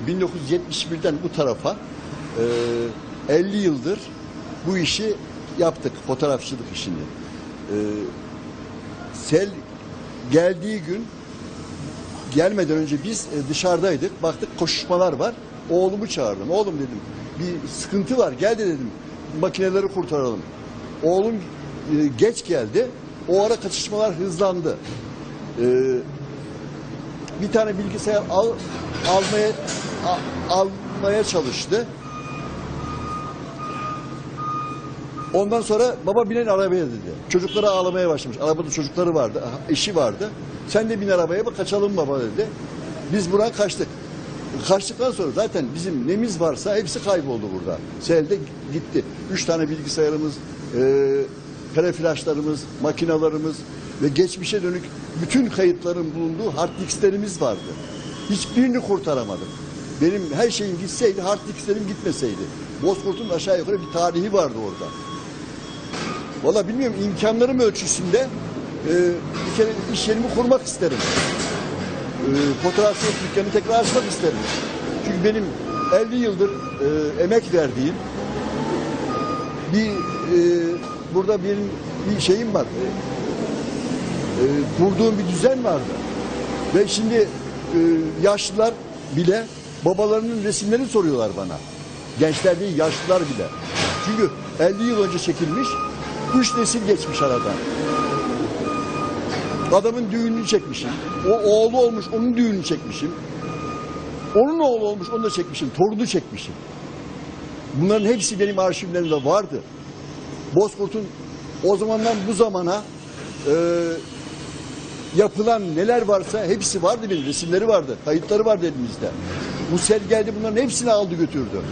71'den bu tarafa e, 50 yıldır bu işi yaptık, fotoğrafçılık işini. E, sel geldiği gün gelmeden önce biz e, dışarıdaydık. Baktık koşuşmalar var. Oğlumu çağırdım. Oğlum dedim bir sıkıntı var. Gel de dedim makineleri kurtaralım. Oğlum e, geç geldi. O ara kaçışmalar hızlandı. E, bir tane bilgisayar al, almaya almaya çalıştı. Ondan sonra baba binen arabaya dedi. Çocukları ağlamaya başlamış. Arabada çocukları vardı, eşi vardı. Sen de bin arabaya bak kaçalım baba dedi. Biz buradan kaçtık. Kaçtıktan sonra zaten bizim nemiz varsa hepsi kayboldu burada. Selde gitti. Üç tane bilgisayarımız, e, teleflaşlarımız, makinalarımız ve geçmişe dönük bütün kayıtların bulunduğu hard disklerimiz vardı. Hiçbirini kurtaramadık. Benim her şeyim gitseydi, hard disklerim gitmeseydi. Bozkurt'un aşağı yukarı bir tarihi vardı orada. Valla bilmiyorum imkanlarım ölçüsünde e, bir kere iş yerimi kurmak isterim. E, fotoğrafçılık dükkanı tekrar açmak isterim. Çünkü benim 50 yıldır e, emek verdiğim bir e, burada benim bir şeyim var. E, e, kurduğum bir düzen vardı. Ve şimdi e, yaşlılar bile babalarının resimlerini soruyorlar bana. Gençler değil yaşlılar bile. Çünkü 50 yıl önce çekilmiş, üç nesil geçmiş aradan. Adamın düğününü çekmişim. O oğlu olmuş, onun düğününü çekmişim. Onun oğlu olmuş, onu da çekmişim. Torunu çekmişim. Bunların hepsi benim arşivlerimde vardı. Bozkurt'un o zamandan bu zamana e, yapılan neler varsa hepsi vardı benim. Resimleri vardı, kayıtları vardı elimizde. Bu sel geldi bunların hepsini aldı götürdü.